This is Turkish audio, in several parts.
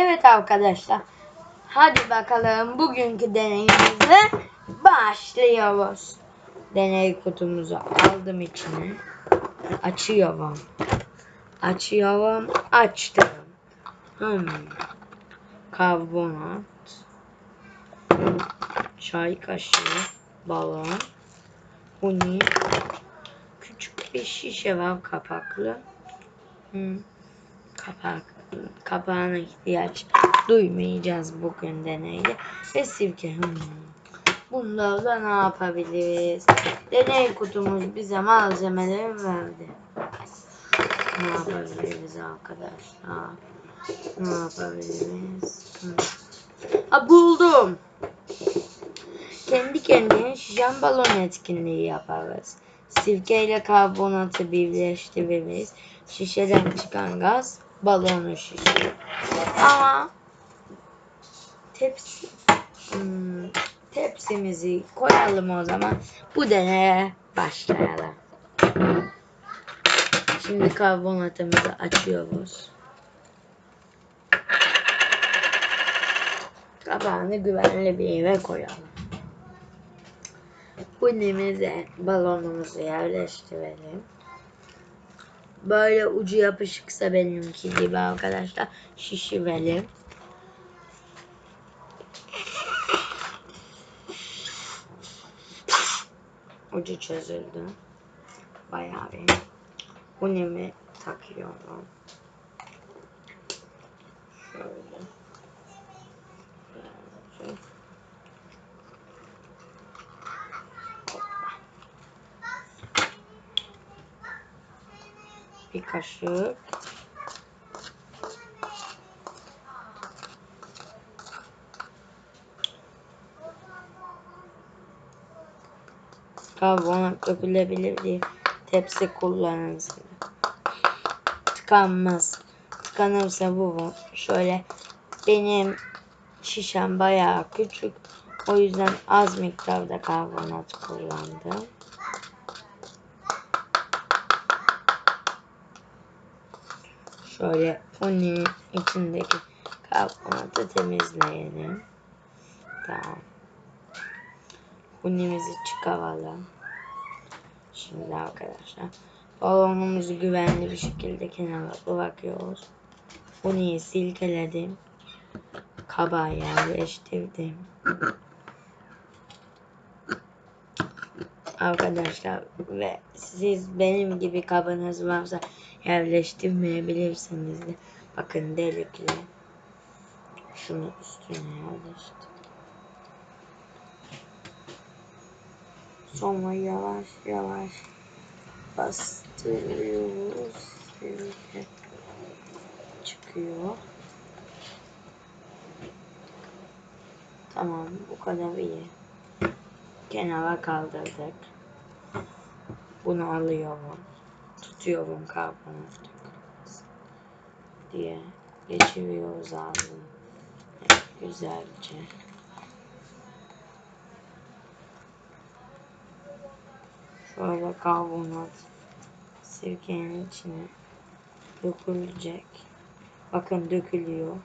Evet arkadaşlar. Hadi bakalım bugünkü deneyimize başlıyoruz. Deney kutumuzu aldım içine. Açıyorum. Açıyorum. Açtım. Hmm. Karbonat. Çay kaşığı. Balon. Huni. Küçük bir şişe var kapaklı. Hmm. Kapak. Kapağına ihtiyaç duymayacağız bugün deneyde. Ve sirke. Hmm. Bunlarla ne yapabiliriz? Deney kutumuz bize malzemeleri verdi. Ne yapabiliriz arkadaşlar? Ne yapabiliriz? Hmm. Ha buldum. Kendi kendine şişen balon etkinliği yaparız. Sirke ile karbonatı birleştiririz. Şişeden çıkan gaz balonu şişirir. Ama tepsi hmm, tepsimizi koyalım o zaman. Bu deneye başlayalım. Şimdi karbonatımızı açıyoruz. Kapağını güvenli bir yere koyalım. Bunimize balonumuzu yerleştirelim. Böyle ucu yapışıksa benimki gibi arkadaşlar şişirelim. Ucu çözüldü. Bayağı bir. Bunimi takıyorum. Şöyle. Şöyle. Bir kaşık karbonat dökülebilir diye tepsi kullanırız. Tıkanmaz. Tıkanırsa bu şöyle benim şişem bayağı küçük. O yüzden az miktarda karbonat kullandım. Şöyle onun içindeki karbonatı temizleyelim. Tamam. Hunimizi çıkaralım. Şimdi arkadaşlar balonumuzu güvenli bir şekilde kenara bırakıyoruz. Huniyi silkeledim. Kabağa yerleştirdim. Arkadaşlar ve siz benim gibi kabınız varsa yerleştirmeyebilirsiniz de. Bakın delikli. Şunu üstüne yerleştir. Sonra yavaş yavaş bastırıyoruz. Böyle çıkıyor. Tamam bu kadar iyi. Kenara kaldırdık. Bunu alıyorum. Tutuyorum karbonat diye geçiriyoruz ağzını. Evet, güzelce. Şöyle karbonat sirkenin içine dökülecek. Bakın dökülüyor.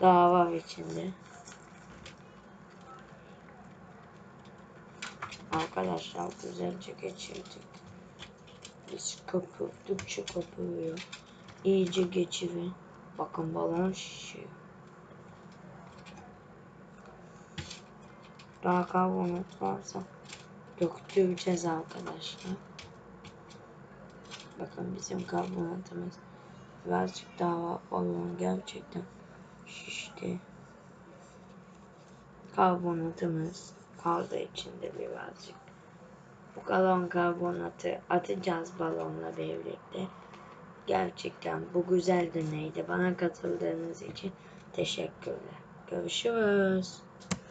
Daha var içinde. Arkadaşlar güzelce geçirdik. Biz köpürdükçe köpürüyor. İyice geçirin. Bakın balon şişiyor. Daha karbonat varsa döktüreceğiz arkadaşlar. Bakın bizim karbonatımız birazcık daha. Balon gerçekten şişti. Karbonatımız kaldı içinde birazcık. Bu kalan karbonatı atacağız balonla birlikte. Gerçekten bu güzel deneydi. Bana katıldığınız için teşekkürler. Görüşürüz.